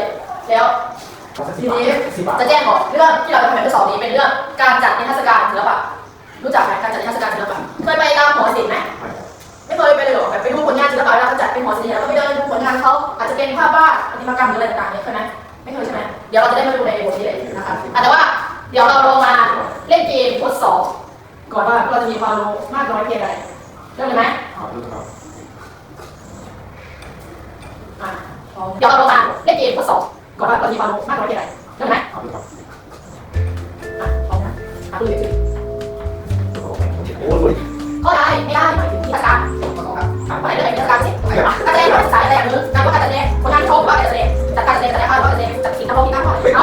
แล้วเลยแล้วทีนี้จะแจ้งก่อนเรื่องที่เราจะทำในทดสอบนี้เป็นเรื่องการจัดนิทรรศการศิลปะรู้จักไหมการจัดนิทรรศการศิลปะเคยไปตามหอศิลป์ไหมไม่เคยไปเลยเหรอแบบไปดูผลงานศิลปะเวลาเขาจัดเป็นหอศิลป์แล้วก็ไปเดินดูผลงานเขาอาจจะเป็นภาพวาดประติมากรรมหรืออะไรต่างๆเนี่ยเคยไหมไม่เคยใช่ไหมเดี๋ยวเราจะได้มาดูในบทนี้เลยนะคะอะแต่ว่าเดี๋ยวเราลองมาเล่นเกมทดสอบก่อนว่าเราจะมีความรู้มากน้อยเพียงใดเริ่มเลยไหมอะพร้อมเดี๋ยวเราลองมาเล่นเกม ทดสอบก่อนว่าเราจะมีความรู้มากน้อยเพียงใดเริ่มเลยไหมอะพร้อมนะอะดูเลยข้อใดไม่ได้หมายถึงนิทรรศการไปเรื่องนิทรรศการสิการแสดงภาษาอะไรอย่างนึงการว่าการแสดงคนงานโชว์ว่าการแสดงจัดการแสดงแสดงภาพว่าแสดงจัดสิ่งทำลองที่ตั้งก่อนเอา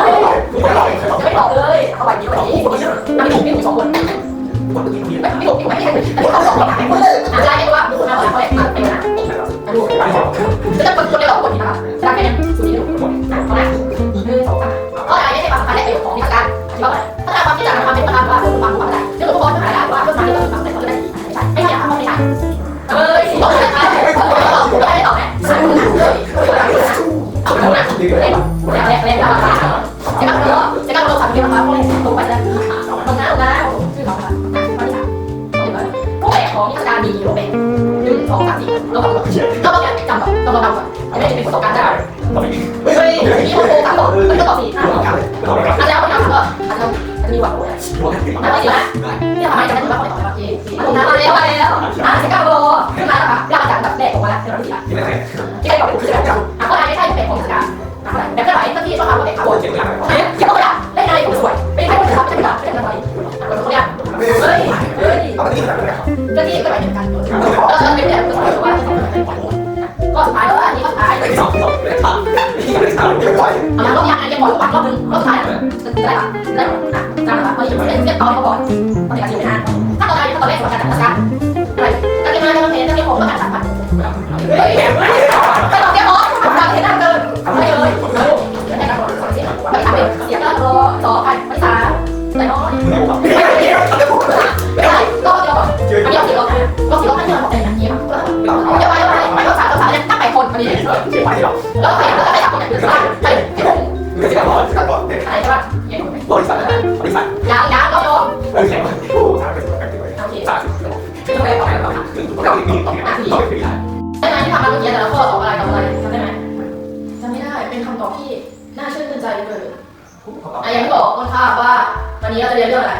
ไม่บอกเลยเอาไว้เดียวไว้นี้อันนี้ผมมีผมสองคนไม่ไม่ผมไม่ไม่ไม่เขาสองคนหายคนเลยอะไรไม่รู้ว่าคนมาบอกเขาเลยไปนะดู แบบของนิทรรศการมีรูปแบบหนึ่งสองสามสี่เราต้องเราต้องจำก่อนต้องจำก่อนไม่ได้เป็นประสบการณ์ได้เฮ้ยมีคนโกงกันหรอมันก็ตอบสี่ห้าอาจารย์คนนั้ก็อาจจะจะมีหวังเลยแล้วก็สี่นะที่ทำไมจะไม่ถูกว่าคนตอบแบบนี้ตรงมาแล้วมาแล้วอะสิบเก้าโลขึ้นมาแล้วค่ะยากจากแบบแดกออกมาแล้วเป็นสี่ละที่ได้ตอบคือแบบอะก็ได้ไม่ใช่เป็นของนิทรรศการแบบเคลื่ไหวเมื่อกี้ชอบทำว่าเป็นขาวเฮ้ยเกี่ยวกับเล่นอะไรผมสวยเป็นใครคนทำใช่ไหมล่ะเป็นอะไรคนเขาเนี่ย เฮ้ยเฮ้ยเรื่องนี้ก็หมายถึงการตรวจแล้วเราไม่ได้ตรวจว่าก็สุดท้ายแล้วอันนี้ก็สุดท้ายเอาละรอบยังไงยังบอกรอบรอบนึงรอบสุดท้ายได้ปะได้อะจำนะคะเฮ้ยเล่นเล่นต่อเขาก่อนตอนนี้การอยู่ไม่นานถ้าตอนแรกถ้าตอนแรกสำคัญจัดการอะไรการเรียนมาการเรียนการเรียนผมก็การจัดการเฮ้ยถ้าตอนนี้อ๋อการเรียนน่าเกินไม่เลยได้การตรวจสอบเสียไม่ทำเป็นเสียการอต่อไปไม่สาแต่น้อย ตั้งแปดคนพอดีแล้วใครแล้วใครสามคนเนี่ยคือใครใครใครใครใช่ป่ะยังยังยังรอบเดียวโอเคไม่ต้องไปต่อไปต่อได้ไหมที่ทำมาเมื่อกี้แต่ละข้อตอบอะไรตอบอะไรจำได้ไหมจำไม่ได้เป็นคำตอบที่น่าเชื่นใจเลยอะอย่างที่บอกต้นข้าว่าวันนี้เราจะเรียนเรื่องอะไร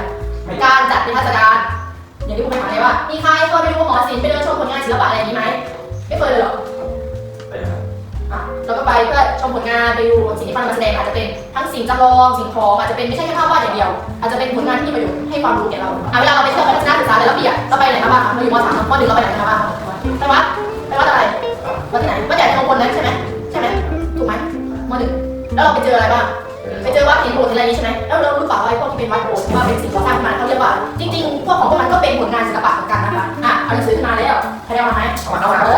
การจัดนิทรรศการอย่างที่คุณไปถามเลยว่ามีใครเคยไปดูหอศิลป์ไปเดินชมผลงานศิลปะอะไรนี้ไหมไม่เคยเลยหรอ ไปเพื่อชมผลงานไปดูสิ่งที่มันมาแสดงอาจจะเป็นทั้งสิ่งจำลองสิ่งของอาจจะเป็นไม่ใช่แค่ภาพวาดอย่างเดียว อาจจะเป็นผลงานที่มีประโยชน์ให้ความรู้แก่เราอะเวลาเราไปเที่ยวทัศนศึกษาแต่ละปีอะเราไปไหนมาบ้างเราอยู่มสามมหนึ่งเราไปไหนมาบ้างไปวัดไปวัดอะไรวัดที่ไหนวัดใหญ่ในมงคลนั้นใช่ไหมใช่ไหมถูกไหมมหนึ่งแล้วเราไปเจออะไรบ้างไปเจอวัดหินโบสถ์อะไรนี้ใช่ไหมแล้วเรารู้เปล่าว่าพวกที่เป็นวัดโบสถ์ว่าเป็นสิ่งก่อสร้างมาเขาเรียกว่าจริงๆพวกของพวกมันก็เป็นผลงานศิลปะเหมือนกันนะคะอะเอาหนังสือขึ้นมาแล้วใครเอามาไหม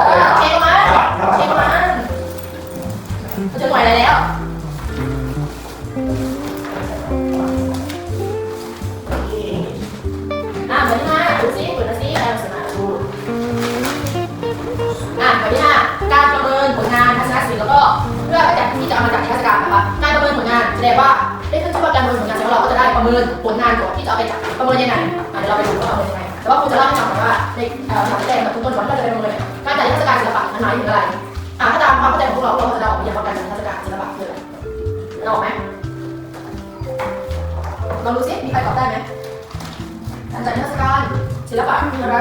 เออเทลงมาเทลงมาเรา จะหน่วยอะไรแล้ว อะเหมือนที่ห้าดูซิเปิดหนะซิอะไรหนังสือมาดูอะเหมือนที่ห้าการประเมินผลงานทัศนศิลป์แล้วก็เพื่อจัดที่จะเอามาจัดนิทรรศการนะคะการประเมินผลงานแสดงว่าได้ขึ้นชื่อว่าการประเมินผลงานแล้วเราก็จะได้ประเมินผลงานก่อนที่จะเอาไปจัดประเมินยังไงอะเดี๋ยวเราไปดูว่าประเมินยังไงแต่ว่าคุณจะเล่าให้ฟังก่อนว่าในเอ่อสถานแสดงกับคุณต้นก่อนที่เราจะไปประเมินเนี่ยการจัดนิทรรศการศิลปะมันไหมายถึงอะไร อะถ้าตามความเข้าใจของพวกเราเราก็จะเดาออกอย่างว่าการจัดนิทรรศการศิลปะคืออะไรเราออกไหมลองดูสิมีใครตอบได้ไหมการจัดนิทรรศการศิลปะคืออะไร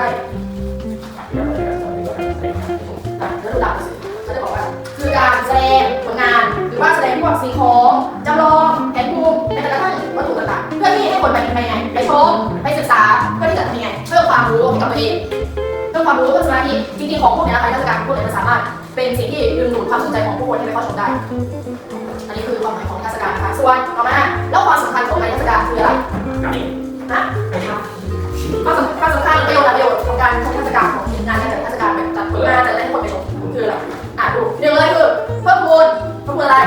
อะแล้วดูหลักสิเขาจะบอกว่า คือการแสดงผลงาน หรือว่าแสดงพวกสิ่งของจำลองแผนภูมิในกระทั่งวัตถุต่างๆเพื่อที่ให้คนไปไปไงไปชมไปศึกษาเพื่อที่จะทำยังไงเพิ่มความรู้ให้กับตัวเองเพิ่มความรู้เพิ่มสมาธิจริงๆของพวกเนี้ยนะคะนิทรรศการพวกเนี้ยจะสามารถ เป็นสิ่งที่ดึงดูดความสนใจของผู้คนที่ไปเข้าชมได้ อันนี้คือความหมายของเทศกาลนะคะส่วนต่อมาแล้วความสำคัญของงานเทศกาลคืออะไรนี่นะความสำคัญวามสำคัญประโยชน์ประโยชน์ของการชมนิทศกาลของงานการจัดนิทศกาลแบบจัดผลงานจัดอะไรให้คนไปชมคืออะไรอะดูหนึ่งเลยคือเพิ่มพูนเพิ่มพูนอะไร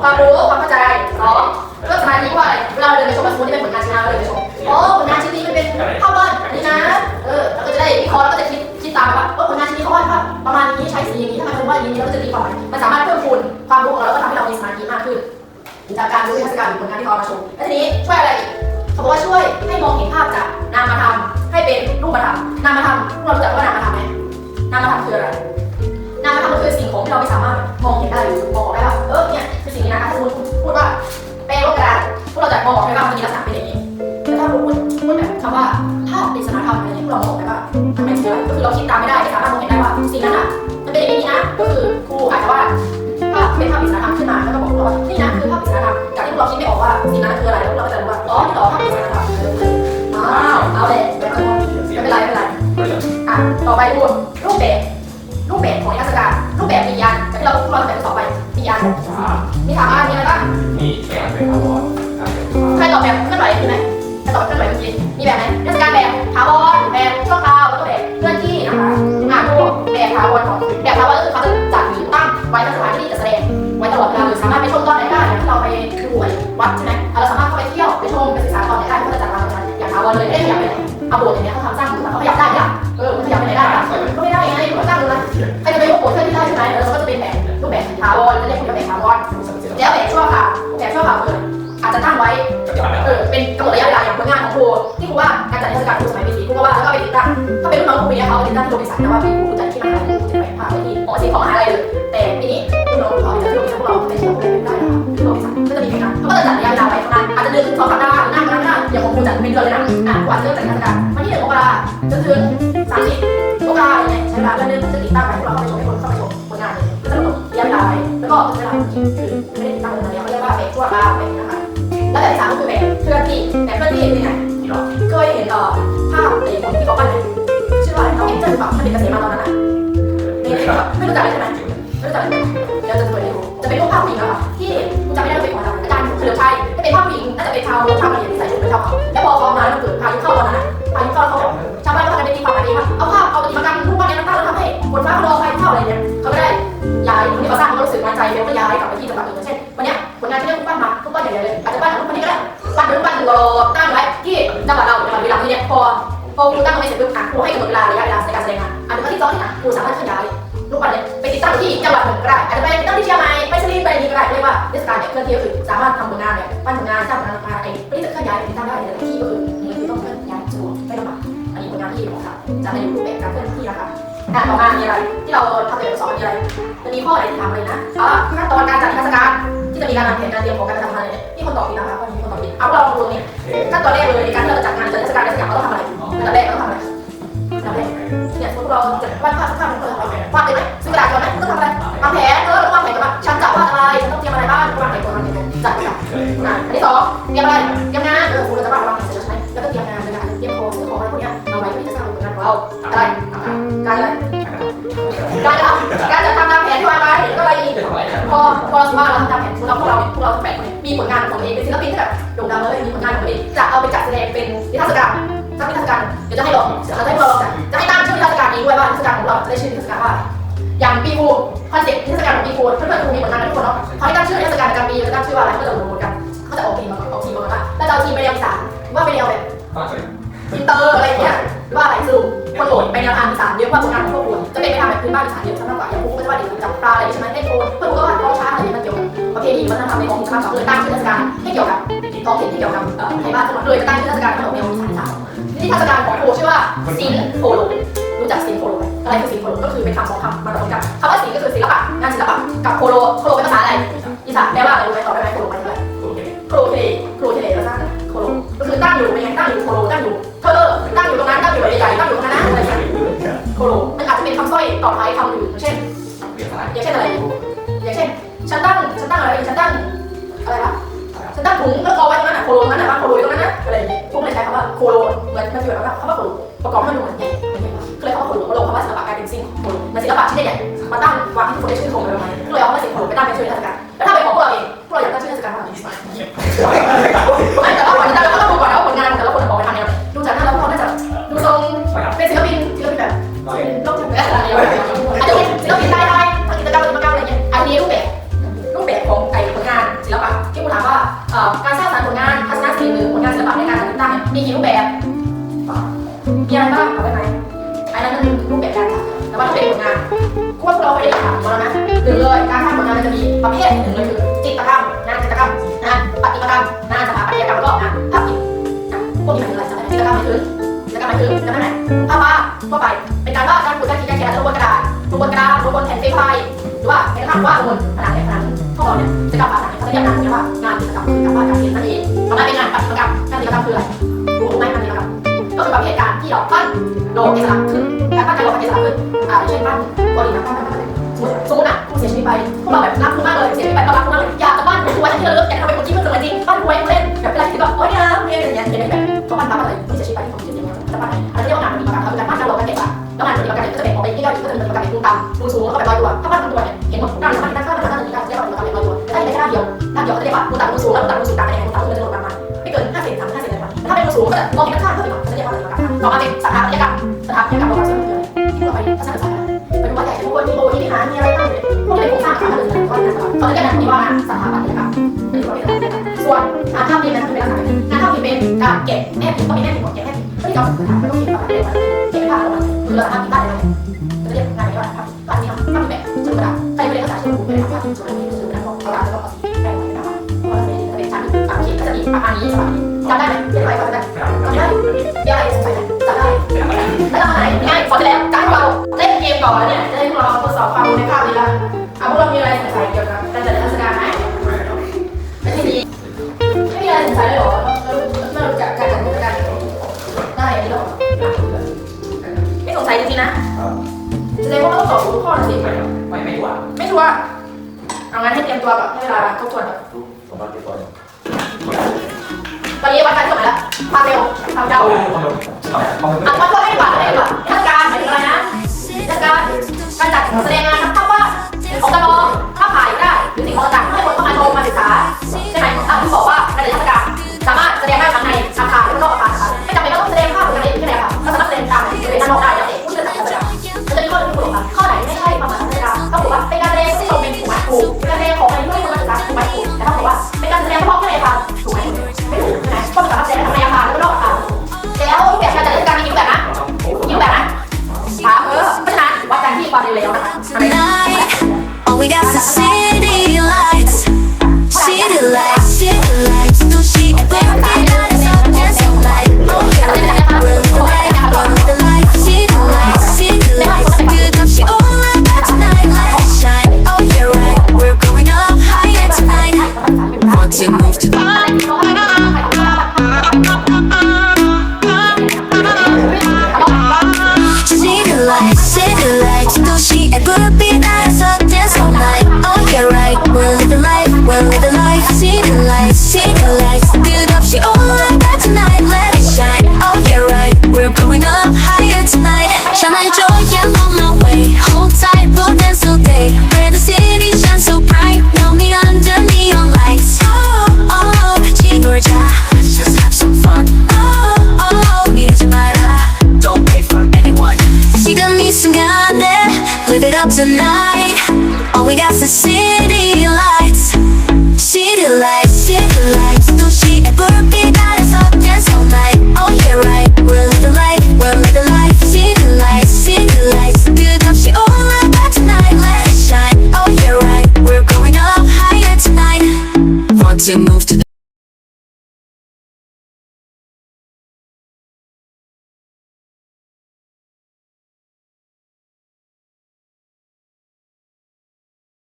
ความรู้ความเข้าใจสองเรื่องสมาธิว่าอะไรเราเดินไปชมสมมติที่เป็นผลงานชิ้นงานเราเดินไปชมโอ้ผลงานชิ้นนี้มันเป็นภาพวาดอันนี่นะเออเราก็จะได้วิเคราะห์แล้วก็จะคิดคิดตามว่าผลงานชิ้นนี้เขาวาดภาพประมาณนี้ใช้สีอย่าง นี้แล้มันจะดีกว่าไหมมันสามารถเพิ่มพูนความรู้ของเราแล้วก็ทำให้เรามีสมาธิมากขึ้น จากการรู้วิทยาการหรือผลงานที่เราเอามาชว์และทีนี้ช่วยอะไรเขาบอกว่าช่วยให้มองเห็นภาพจากนามธรรมให้เป็นรูปธรรมนามธรรมเรารู้จักว่านามธรรมไหมนามธรรมคืออะไรนามธรรมก็คือสิ่งของที่เราไม่สามารถมองเห็นได้หรือมองออกได้ว่าเออเนี่ยคือสิ่งนี้นะถ้าคุณพูดว่าเปลว่ากระดาษพวกเราจะมองออกได้ว่ามันมีลักษณะเป็นอย่างนี้แต่ถ้าคุณพูดแบบคำว่าภาพปริสนาธรรมอะไรที่เรามองได้ว่ามันไม่ใช่ก็คือเราคิดตามไม่ได้ไม่สามารถมองเห็นได้ว่าสิ่งนั้นอะ เป็นอย่างนี้นะ ก็คือครูอาจจะว่าภาเป็นภาพปริศนาธรรมขึ้นมาแล้วก็บอกเราว่านี่นะคือภาพปริศนาธรรมจากที่พวกเราคิดไม่ออกว่าสิ่งนั้นคืออะไรแล้วเราก็จะรู้ว่าอ๋อที่เรอภาพปริศนาธรรมอ้าวเอาเลยไม่เป็นไรไม่เป็นไรอะต่อไปดูรูปแบบรูปแบบของนิทรรศการรูปแบบมียานจากที่เราเราแบบต่อไปมียันมีถามว่ารบ้ เลยเอ๊ะอยับไปเอาโบสถ์อย่างเงี้ยเขาทำสร้างขึ้นมาเขาอยากได้ละเออมันอยับไปไหนได้ล่ะก็ไม่ได้ไงมันก็ตั้งอยู่นะใครจะไปยกโปรเคลื่อที่ได้ใช่ไหมเออมันก็จะเป็นแบบรูปแบบถาวรจะเรียกว่าแบบถาวรแล้วแบบชั่วค่ะแบบชั่วค่ะคืออาจจะตั้งไว้เออเป็นกำหนดระยะเวลาอย่างผลงานของครูที่ครูว่าการจัดเทศกาลครูสมัยปีสี่ครูก็ว่าแล้วก็ไปติดตั้งถ้าเป็นรุ่นน้องครูปีนี้เขาติดตั้งที่โรงพยาบาลแต่ว่าปี คือไม่ได้ตั้งเลยนะเขาเรียกว่าแบบชั่วคราวแบบนี้นะคะแล้วแบบที่สามก็คือแบบเคลื่อนที่แบบเคลื่อนที่เป็นที่ไงเคยเห็นเอ่อภาพในคนที่เขาปั้นไหมชื่อว่าอะไรน้องเอ็นเจอร์หรือเปล่าท่านเป็นเกษตรมาตอนนั้นน่ะไม่ไม่รู้จักเลยใช่ไหมไม่รู้จักเลยเดี๋ยวจะเปิดให้ดูจะเป็นรูปภาพผู้หญิงอะค่ะที่จำไม่ได้ว่าเป็นของอาจารย์เฉลิมชัยจะเป็นภาพผู้หญิงน่าจะเป็นชาวชาวกะเหรี่ยงที่ใส่ชุดเป็นชาว อครูตั้งไว้เสร็จปุ๊บอะครูให้กำหนดเวลาระยะเวลาในการแสดงงานอันนี้ก็ที่ต้องนะครูสามารถขยายรูปปั้นเนี่ยไปติดตั้งที่จังหวัดอื่นก็ได้อาจจะไปติดตั้งที่เชียงใหม่ไปสุรินไปนี่ก็ได้เรียกว่าเทศกาลเนี่ยเคลื่อนที่ก็คือสามารถทำผลงานเนี่ยปั้นผลงานสร้างผลงานมาไอ้ไม่ได้จะเคลื่อนย้ายไปติดตั้งได้ในที่ก็คือนี่ก็คือต้องเคลื่อนย้ายสะดวกไม่ลำบากอันนี้ผลงานที่ของเราจะเป็นรูปแบบการเคลื่อนที่นะคะอะต่อมามีอะไรที่เราทำเอกสารมีอะไรมันมีข้ออะไรที่ถามเลยนะอ๋อขั้นตอนการจัดนิทรรศการที่จะมีการวางแผนการเตรียมของการทำงานเนี่ยที่คนตอบผิดนะคะข้อนี้คนตอบผิดเอาเราลองดูนี่ขั้นตอนแรกเลยในการที่เรา จะวาดภาพสักภาพหนึ่งเราทำอะไรวาดเลยไหมซื้อกระดาษก่อนไหมต้องทำอะไรวางแผนเออวางแผนก่อนว่าฉันจะวาดอะไรฉันต้องเตรียมอะไรบ้างวางแผนก่อนวางแผนก่อนจัดจัดอะอันที่สองเตรียมอะไรเตรียมงานเออคุณจะวาดวางแผนเสร็จแล้วใช่ไหมแล้วก็เตรียมงานเลยนะเตรียมโค้ดซื้อของอะไรพวกเนี้ยเอาไว้เพื่อที่จะสร้างผลงานของเราอะไรการอะไรการจะการจะทำตามแผนที่วางไว้แล้วก็อะไรอีกพอพอเราสมมติว่าเราทำตามแผนเราพวกเราพวกเราแปดคนมีผลงานของตัวเองเป็นศิลปินที่แบบโด่งดังเลยมีผลงานของตัวเองจะเอาไปจัดแสดงเป็นนิทรรศการสักนิทรรศการเดี๋ยวจะให้ลองเราจะให้พวกเราลองจัดจะให้ตั้ง ของเราจะได้ชื่อนิทศการว่าอย่างปีคูคอนเซ็ปต์นิทศการของปีคูเพื่อนๆครูมีผลงานกันทุกคนเนาะเขาให้ตั้งชื่อนิทศการประจำปีจะตั้งชื่อว่าอะไรก็จะรู้เหมือนกันเขาจะออกทีมมาออกทีมมาว่าแล้วจะเอาทีมไปแนวอีสานหรือว่าไปแนแบบอินเตอร์อะไรอย่างเงี้ยหรือว่าอะไรสรุปคนโหลดไปแนวทางอีสานเยอะกว่าผลงานของพวกคุณจะเป็นไปทางแบบพื้นบ้านอีสานเยอะซะมากกว่าอย่างพวกคุณก็จะว่าเด็กจับปลาอะไรใช่ไหมให้โคนเพื่อนก็ว่าเขาช้างอะไรมันเกี่ยวกับประเพณีวัฒนธรรมในของชาวเขาเลยตั้งชื่อเทศกาลให้เกี่ยวกับท้องถิ่นที่เกี่ยวกับไทยบ้านจังหวัดเลยจะตั้งชื่อเทศกาลขนมแนวอีสานอีสานนี่เทศกาลของโคชื่อว่าศิลป์โคโลรู้จักศิลป์โคโลไหม อะไรคือศิลป์โคโลก็คือเป็นคำสองคำมารวมกันคำว่าศิลป์ก็คือศิลปะงานศิลปะกับโคโลโคโลเป็นภาษาอะไรอีสานแปลว่าอะไรรู้ไหมตอบได้ไหมโคโลหมายถึงอะไรโครเทเลโครเทเลแล้วตั้งโคโลก็คือตั้งอยู่เป็นไงตั้งอยู่โคโลตั้งอยู่เธอตั้งอยู่ตรงนั้นตั้งอยู่ใหญ่ตั้งอยู่ตรงนั้นอะไรอย่างเงี้ยโคโลมันอาจจะเป็นคำสร้อยต่อท้ายคำอื่นอย่างเช่นอย่างเช่นอะไรอย่างเช่นฉันตั้งฉันตั้งอะไรฉันตั้งอะไรวะฉันตั้งถุงแล้วกองไว้ตรงนั้นนะโคโลตรงนั้นนะโคโลตรงนั้นนะอะไรอย่างเงี้ยพวกเลยใช้คำว่าโคโลเหมือนมันอยู่แบบว่าคำว่าโคโลประกอบให้ดูเหมือน เลยเอาคำว่าสิ่งโคโลไปตั้งเป็นชื่อเทศกาลแล้วถ้าเป็นของพวกเราเองพวกเราอยากตั้งชื่อเทศกาลว่าอะไรไม่แต่ว่าก่อนจะตั้งเราก็ต้องดูก่อนนะว่าผลงานของแต่ละคนจะออกมาทางแนวไหนดูจากหน้าแล้วพวกเราน่าจะดูทรงเป็นศิลปินศิลปินแบบเป็นโลกถึงแม้อะไรอย่างเงี้ยอาจจะเป็นศิลปินได้ได้ทำกิจกรรมกิจกรรมอะไรเงี้ยอันนี้รูปแบบรูปแบบของไอ้ผลงานศิลปะที่คุณถามว่าเอ่อการสร้างสรรค์ผลงานทัศนศิลป์หรือผลงานศิลปะในการจัดตั้งเนี่ยมีกี่รูปแบบาม่ได้ถามเรานะหนึ่งเลยการทำผลงานมันจะมีประเภทหนึ่งเลยคือจิตรกรรมงานจิตรกรรมงานปฏิมากรรมงานสถาปัตยกรรมแล้วก็งานภาพพิมพ์พวกนี้หมายถึงอะไรจำได้ไหมกิจกรรมหมายถึงกิจกรรมหมายถึงจำได้ไหมภาพวาดทั่วไปเป็นการวาดการฝึกการคิดการเขียนลงบนกระดาษลงบนกระดาษลงบนแผ่นเฟไฟหรือว่าเป็นการวาดบนผนังเนี่ยผนังพวกเราเนี่ยกิจกรรมภาษาเนี่ยเขาจะเรียกงานนี้ว่างานกิจกรรมคือการวาดการเขียนนั่นเองทำได้เป็นงานปฏิกรรมงานกิจกรรมคืออะไรรู้ไหมงานกิจกรรมก็คือประเภทการที่เราปั้นโลกเอกลักษณ์ขึ้นการปั้นโลกเอกลักษณ์ขึ้นอ่าเช่นปั้นบอดี้นะปั้น สมมติอะผู้เสียชีวิตไปพวกเราแบบรักคุณมากเลยเสียชีวิตไปเรารักคุณมากเลยอยากจะปั้นคุณไว้ที่ระลึกอยากทำเป็นคนที่เพื่อนจริงบ้านคุณไว้เล่นแบบเวลาที่แบบโอ๊ยเนี่ยเนี่นอย่างเงี้ยจะได้แบบเขาปั้นปั้นอะไรผู้เสียชีวิตไปที่ผมเสียชีวิตจะปั้นอะไรอันนี้เรียกว่างานปฏิกรรมคือการปั้นการโลกกันเก็บอะแล้วงานปฏิกรรมก็จะแบ่งออกไป็นย่อยๆก็จะเป็นปฏิกรรมเป็นมุมต่ำมุมสูงแล้วก็แบบลอยตัวถ้าปั้นเป็นตัวเนี่ย แกะแม่พิมพ์ก็มีแม่พิมพ์แกะแม่พิมพ์ที่เราสถาไม่ต้องพิมพ์แบบเดียวกันเก็บภาพออกมาคือเราทำพิมพ์ได้เลยจะเรียกงานนี้ว่าภาพภาพนี้ครับภาพแบบจุดกระดาษใส่ไปในภาษาชื่อรูปเป็นภาพจุดกระดาษจุดกระดาษของกราษแล้วก็เอาสีแปะไว้นะครับเพราะว่าเป็นเป็นชั้นปากขีดก็จะมีประมาณนี้สบายจำได้ไหมเรียนไว้ก่อนได้จำได้เรียนอะไรสงสัยจำได้แล้วทำอะไรง่ายสอนไปแล้วการเราเล่นเกมก่อนแล้วเนี่ยจะได้พวกเราทดสอบความรู้ในภาพนี้ละเอาพวกเรามีอะไรสงสัยเกี่ยวกับการจัดเทศกาลไหมไม่ใช่ดีไม่มีอะไรสงสัยเลยหรอ ยจริงๆนะ แสดงว่าเราต้องตอบทุกข้อนะสิไม่ไม่หวานไม่ชัวร์เอางั้นให้เตรียมตัวก่อนให้เวลาทบทวนก่อนสมบัติตัวตอนนี้วัดการส่งแล้วความเร็วความเจ้าเร็วคนเดียวเอาเอาอะวัดว่าให้ดีกว่าให้ดีกว่าเทศกาลหมายถึงอะไรนะเทศกาลการจัดแสดงงานภาพวาดของจำลองภาพถ่ายได้หรือสิ่งของต่างๆให้คนเข้ามาชมมาศึกษา